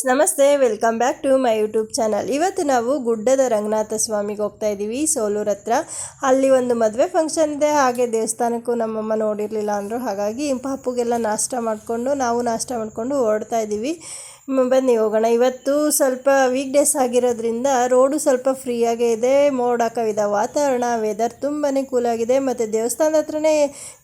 Friends, ನಮಸ್ತೆ. Welcome back to my YouTube channel. ಇವತ್ತು ನಾವು ಗುಡ್ಡದ ರಂಗನಾಥ ಸ್ವಾಮಿಗೆ ಹೋಗ್ತಾ ಇದ್ದೀವಿ ಸೋಲೂರ್ ಹತ್ರ. ಅಲ್ಲಿ ಒಂದು ಮದುವೆ ಫಂಕ್ಷನ್ ಇದೆ. ಹಾಗೆ ದೇವಸ್ಥಾನಕ್ಕೂ ನಮ್ಮಮ್ಮ ನೋಡಿರಲಿಲ್ಲ ಅಂದರು. ಹಾಗಾಗಿ ಪಾಪುಗೆಲ್ಲ ನಾಷ್ಟ ಮಾಡಿಕೊಂಡು, ನಾವು ನಾಷ್ಟ ಮಾಡಿಕೊಂಡು ಹೊರಡ್ತಾ ಇದ್ದೀವಿ ಬನ್ನಿ ಹೋಗೋಣ. ಇವತ್ತು ಸ್ವಲ್ಪ ವೀಕ್ ಡೇಸ್ ಆಗಿರೋದ್ರಿಂದ ರೋಡು ಸ್ವಲ್ಪ ಫ್ರೀಯಾಗೇ ಇದೆ. ಮೋಡ, ಕವಿದ ವಾತಾವರಣ ವೆದರ್ ತುಂಬಾ ಕೂಲಾಗಿದೆ ಮತ್ತು ದೇವಸ್ಥಾನದ ಹತ್ರನೇ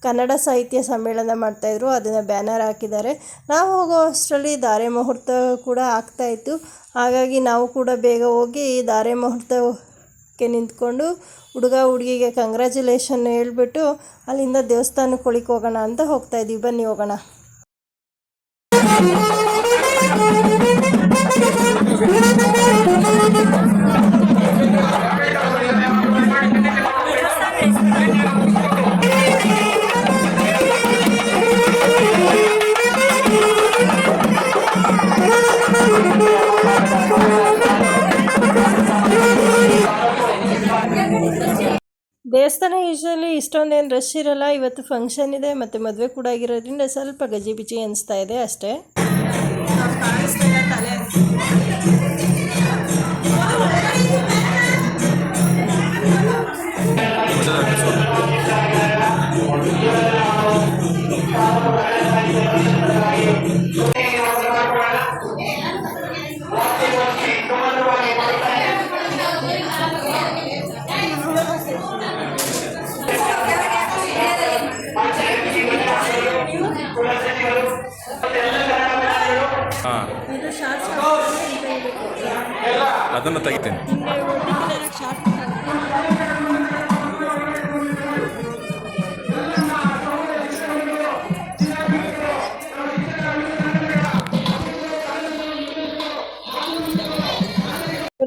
ಕನ್ನಡ ಸಾಹಿತ್ಯ ಸಮ್ಮೇಳನ ಮಾಡ್ತಾಯಿದ್ರು ಅದನ್ನು ಬ್ಯಾನರ್ ಹಾಕಿದ್ದಾರೆ. ನಾವು ಹೋಗೋ ಅಷ್ಟರಲ್ಲಿ ಧಾರೆ ಮುಹೂರ್ತ ಕೂಡ ಆಗ್ತಾಯಿತ್ತು ಹಾಗಾಗಿ ನಾವು ಕೂಡ ಬೇಗ ಹೋಗಿ ಧಾರೆ ಮುಹೂರ್ತಕ್ಕೆ ನಿಂತ್ಕೊಂಡು ಹುಡುಗ, ಹುಡುಗಿಗೆ ಕಂಗ್ರ್ಯಾಚುಲೇಷನ್ ಹೇಳ್ಬಿಟ್ಟು ಅಲ್ಲಿಂದ ದೇವಸ್ಥಾನಕ್ಕೆ ಹೋಗೋಣ ಅಂತ ಹೋಗ್ತಾ ಇದ್ದೀವಿ. ಬನ್ನಿ ಹೋಗೋಣ. ದೇವಸ್ಥಾನ ಯೂಶಲಿ ಇಷ್ಟೊಂದೇನು ರಶ್ ಇರಲ್ಲ. ಇವತ್ತು ಫಂಕ್ಷನ್ ಇದೆ, ಮತ್ತು ಮದುವೆ ಕೂಡ ಆಗಿರೋದ್ರಿಂದ ಸ್ವಲ್ಪ ಗಜಿಬಿಜಿ ಅನಿಸ್ತಾ ಇದೆ ಅಷ್ಟೇ. ಅದನ್ನು ತೆಗಿತೇನೆ.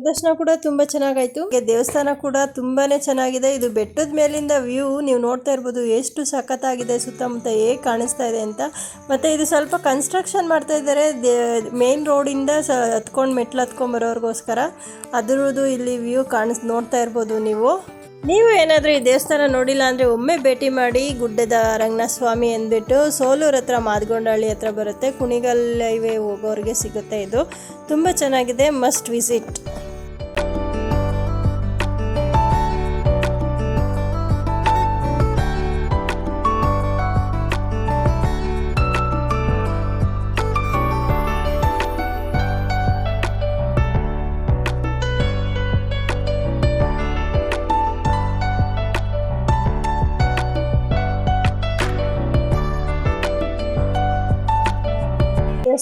ಪ್ರದರ್ಶನ ಕೂಡ ತುಂಬಾ ಚೆನ್ನಾಗಾಯ್ತು. ದೇವಸ್ಥಾನ ಕೂಡ ತುಂಬಾನೇ ಚೆನ್ನಾಗಿದೆ. ಇದು ಬೆಟ್ಟದ ಮೇಲಿಂದ ವ್ಯೂ ನೀವು ನೋಡ್ತಾ ಇರ್ಬೋದು ಎಷ್ಟು ಸಖತ್ತಾಗಿದೆ, ಸುತ್ತಮುತ್ತ ಹೇಗೆ ಕಾಣಿಸ್ತಾ ಇದೆ ಅಂತ. ಮತ್ತೆ ಇದು ಸ್ವಲ್ಪ ಕನ್ಸ್ಟ್ರಕ್ಷನ್ ಮಾಡ್ತಾ ಇದ್ದಾರೆ. ಮೇನ್ ರೋಡಿಂದ ಸ, ಹತ್ಕೊಂಡು ಮೆಟ್ಲು ಹತ್ಕೊಂಡ್ ಬರೋರ್ಗೋಸ್ಕರ. ಅದರದ್ದು ಇಲ್ಲಿ ವ್ಯೂ ಕಾಣಿಸ್, ನೋಡ್ತಾ ಇರ್ಬೋದು ನೀವು. ನೀವು ಏನಾದರೂ ಈ ದೇವಸ್ಥಾನ ನೋಡಿಲ್ಲ ಅಂದರೆ ಒಮ್ಮೆ ಭೇಟಿ ಮಾಡಿ ಗುಡ್ಡದ ರಂಗನಾಥ ಸ್ವಾಮಿ ಅಂದ್ಬಿಟ್ಟು ಸೋಲೂರ್ ಹತ್ರ ಮಾದಗೊಂಡಹಳ್ಳಿ ಹತ್ರ ಬರುತ್ತೆ. ಕುಣಿಗಲ್ ಹೈವೇ ಹೋಗೋರಿಗೆ ಸಿಗುತ್ತೆ ಇದು. ತುಂಬ ಚೆನ್ನಾಗಿದೆ. ಮಸ್ಟ್ ವಿಸಿಟ್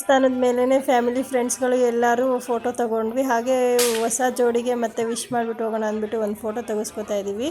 ದೇವಸ್ಥಾನದ ಮೇಲೇ ಫ್ಯಾಮಿಲಿ ಫ್ರೆಂಡ್ಸ್ಗಳು ಎಲ್ಲರೂ ಫೋಟೋ ತಗೊಂಡ್ವಿ. ಹಾಗೆ ಹೊಸ ಜೋಡಿಗೆ ಮತ್ತೆ ವಿಶ್ ಮಾಡಿಬಿಟ್ಟು ಹೋಗೋಣ ಅಂದ್ಬಿಟ್ಟು ಒಂದು ಫೋಟೋ ತೆಗೆಸ್ಕೊತಾ ಇದ್ದೀವಿ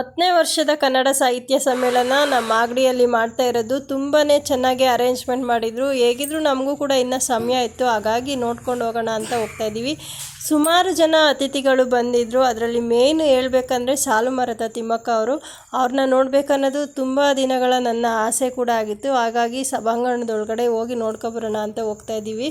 ಹತ್ತನೇ ವರ್ಷದ ಕನ್ನಡ ಸಾಹಿತ್ಯ ಸಮ್ಮೇಳನ ನಮ್ಮ ಮಾಗಡಿಯಲ್ಲಿ ಮಾಡ್ತಾ ಇರೋದು. ತುಂಬಾ ಚೆನ್ನಾಗಿ ಅರೇಂಜ್ಮೆಂಟ್ ಮಾಡಿದರು. ಹೇಗಿದ್ರೂ ನಮಗೂ ಕೂಡ ಇನ್ನೂ ಸಮಯ ಇತ್ತು ಹಾಗಾಗಿ ನೋಡ್ಕೊಂಡು ಹೋಗೋಣ ಅಂತ ಹೋಗ್ತಾ ಇದ್ದೀವಿ. ಸುಮಾರು ಜನ ಅತಿಥಿಗಳು ಬಂದಿದ್ದರು ಅದರಲ್ಲಿ ಮೇಯ್ನ್ ಹೇಳ್ಬೇಕಂದ್ರೆ ಸಾಲು ಮರದ ತಿಮ್ಮಕ್ಕ ಅವರು. ಅವ್ರನ್ನ ನೋಡಬೇಕನ್ನೋದು ತುಂಬ ದಿನಗಳ ನನ್ನ ಆಸೆ ಕೂಡ ಆಗಿತ್ತು. ಹಾಗಾಗಿ ಸಭಾಂಗಣದೊಳಗಡೆ ಹೋಗಿ ನೋಡ್ಕೊಬರೋಣ ಅಂತ ಹೋಗ್ತಾ ಇದ್ದೀವಿ.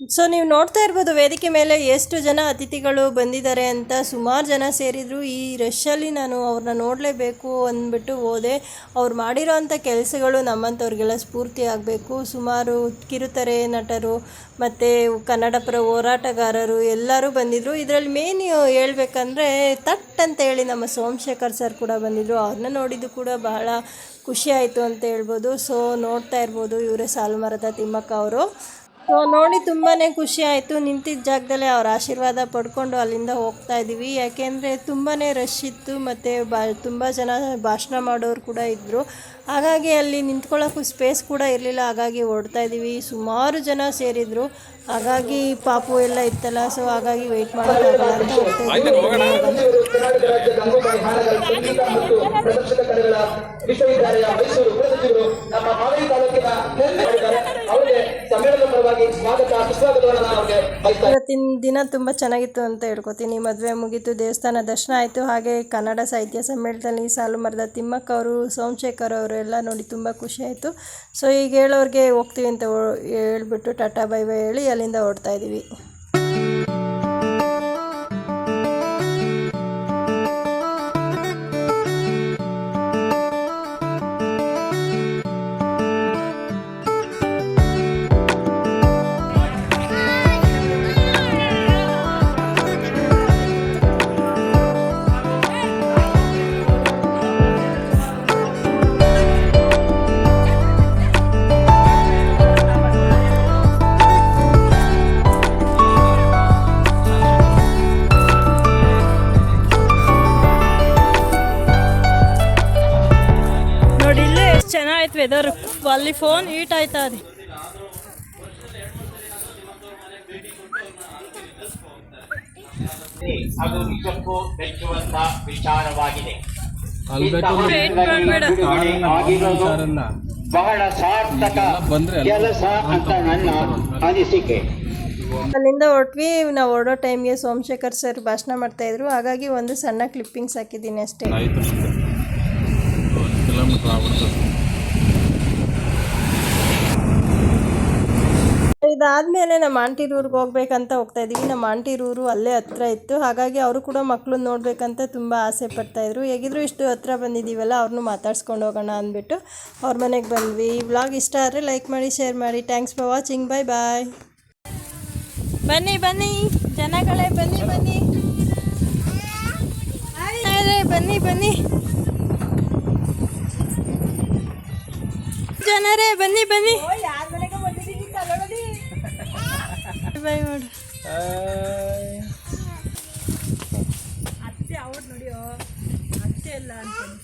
ಸೊ ನೀವು ನೋಡ್ತಾ ಇರ್ಬೋದು, ವೇದಿಕೆ ಮೇಲೆ ಎಷ್ಟು ಜನ ಅತಿಥಿಗಳು ಬಂದಿದ್ದಾರೆ ಅಂತ ಸುಮಾರು ಜನ ಸೇರಿದರು. ಈ ರಶಲ್ಲಿ ನಾನು ಅವ್ರನ್ನ ನೋಡಲೇಬೇಕು ಅಂದ್ಬಿಟ್ಟು ಹೋದೆ. ಅವ್ರು ಮಾಡಿರೋವಂಥ ಕೆಲಸಗಳು ನಮ್ಮಂಥವ್ರಿಗೆಲ್ಲ ಸ್ಫೂರ್ತಿ ಆಗಬೇಕು. ಸುಮಾರು ಕಿರುತೆರೆ ನಟರು ಮತ್ತು ಕನ್ನಡಪರ ಹೋರಾಟಗಾರರು ಎಲ್ಲರೂ ಬಂದಿದ್ದರು ಇದರಲ್ಲಿ ಮೇನ್ ಹೇಳ್ಬೇಕಂದ್ರೆ ತಟ್ ಅಂತ ಹೇಳಿ ನಮ್ಮ ಸೋಮಶೇಖರ್ ಸರ್ ಕೂಡ ಬಂದಿದ್ದರು ಅವ್ರನ್ನ ನೋಡಿದ್ದು ಕೂಡ ಬಹಳ ಖುಷಿ ಆಯಿತು ಅಂತ ಹೇಳ್ಬೋದು. ಸೊ ನೋಡ್ತಾ ಇರ್ಬೋದು, ಇವರೇ ಸಾಲುಮರದ ತಿಮ್ಮಕ್ಕ ಅವರು. ಸೊ ನೋಡಿ ತುಂಬಾ ಖುಷಿ ಆಯಿತು. ನಿಂತಿದ್ದ ಜಾಗದಲ್ಲೇ ಅವ್ರ ಆಶೀರ್ವಾದ ಪಡ್ಕೊಂಡು ಅಲ್ಲಿಂದ ಹೋಗ್ತಾ ಇದ್ದೀವಿ ಯಾಕೆಂದರೆ ತುಂಬಾ ರಶ್ ಇತ್ತು ಮತ್ತು ಬಾ ತುಂಬ ಜನ ಭಾಷಣ ಮಾಡೋರು ಕೂಡ ಇದ್ದರು ಹಾಗಾಗಿ ಅಲ್ಲಿ ನಿಂತ್ಕೊಳ್ಳೋಕ್ಕೂ ಸ್ಪೇಸ್ ಕೂಡ ಇರಲಿಲ್ಲ. ಹಾಗಾಗಿ ಓಡ್ತಾ ಇದ್ದೀವಿ ಸುಮಾರು ಜನ ಸೇರಿದರು. ಹಾಗಾಗಿ ಪಾಪು ಎಲ್ಲ ಇತ್ತಲ್ಲ. ಸೊ ಹಾಗಾಗಿ ವೆಯ್ಟ್ ಮಾಡೋಕ್ಕಾಗಲ್ಲ ಅಂತ ಹೋಗ್ತಾ ಇವತ್ತಿನ ದಿನ ತುಂಬ ಚೆನ್ನಾಗಿತ್ತು ಅಂತ ಹೇಳ್ಕೊತೀನಿ. ಮದುವೆ ಮುಗೀತು, ದೇವಸ್ಥಾನ ದರ್ಶನ ಆಯಿತು. ಹಾಗೆ ಕನ್ನಡ ಸಾಹಿತ್ಯ ಸಮ್ಮೇಳನದಲ್ಲಿ ಸಾಲು ಮರದ ತಿಮ್ಮಕ್ಕ ಅವರು, ಸೋಮಶೇಖರ್ ಅವರು ಎಲ್ಲ ನೋಡಿ ತುಂಬ ಖುಷಿ ಆಯಿತು. ಸೊ ಈಗ ಹೇಳೋರಿಗೆ ಹೋಗ್ತೀವಿ ಅಂತ ಹೇಳ್ಬಿಟ್ಟು ಟಾಟಾ ಬೈ ಬೈ ಹೇಳಿ ಅಲ್ಲಿಂದ ಹೊರಡ್ತಾ ಇದ್ದೀವಿ. ಚೆನ್ನಾಗಿತ್ತು ವೆದರ್ ಅಲ್ಲಿ ಫೋನ್ ಹೀಟ್ ಆಯ್ತಾ ಅದು ನಿಜಕ್ಕೂ ವಿಚಾರವಾಗಿದೆ. ಬಹಳ ಸಾರ್ಥಕ ಕೆಲಸ ಅಂತ ನನ್ನ ಅನಿಸಿಕೆ. ಅಲ್ಲಿಂದ ಹೊರಟ್ವಿ ನಾವು ಹೊರಡೋ ಟೈಮ್ಗೆ ಸೋಮಶೇಖರ್ ಸರ್ ಭಾಷಣ ಮಾಡ್ತಾ ಇದ್ರು. ಹಾಗಾಗಿ ಒಂದು ಸಣ್ಣ ಕ್ಲಿಪ್ಪಿಂಗ್ಸ್ ಹಾಕಿದ್ದೀನಿ ಅಷ್ಟೇ ಆಯ್ತು ಒಂದು ಕಿಲೋಮೀಟ್ರ್ ಆಗ್ಬಿಡ್ತದೆ ಇದಾದಮೇಲೆ ನಮ್ಮ ಆಂಟಿರೂರಿಗೆ ಹೋಗ್ಬೇಕಂತ ಹೋಗ್ತಾ ಇದ್ದೀವಿ. ನಮ್ಮ ಆಂಟಿರೂರು ಅಲ್ಲೇ ಹತ್ರ ಇತ್ತು. ಹಾಗಾಗಿ ಅವರು ಕೂಡ ಮಕ್ಕಳು ನೋಡಬೇಕಂತ ತುಂಬ ಆಸೆ ಪಡ್ತಾಯಿದ್ರು ಹೇಗಿದ್ರು ಇಷ್ಟು ಹತ್ರ ಬಂದಿದ್ದೀವಲ್ಲ ಅವ್ರನ್ನೂ ಮಾತಾಡ್ಸ್ಕೊಂಡು ಹೋಗೋಣ ಅಂದ್ಬಿಟ್ಟು ಅವ್ರ ಮನೆಗೆ ಬಂದ್ವಿ. ಈ ವ್ಲಾಗ್ ಇಷ್ಟ ಆದರೆ ಲೈಕ್ ಮಾಡಿ, ಶೇರ್ ಮಾಡಿ. Thanks for watching. Bye bye. ಬನ್ನಿ ಬನ್ನಿ. ಜನಗಳೇ, ಬನ್ನಿ ಬನ್ನಿ. ಬನ್ನಿ ಬನ್ನಿ. ಜನರೇ, ಬನ್ನಿ ಬನ್ನಿ. ಬಾಯ್ ಮಾಡು ಅತ್ತೆ ಅವ್ರು ನೋಡಿಯೋ ಅತ್ತೆ ಎಲ್ಲ ಅಂತಾನೆ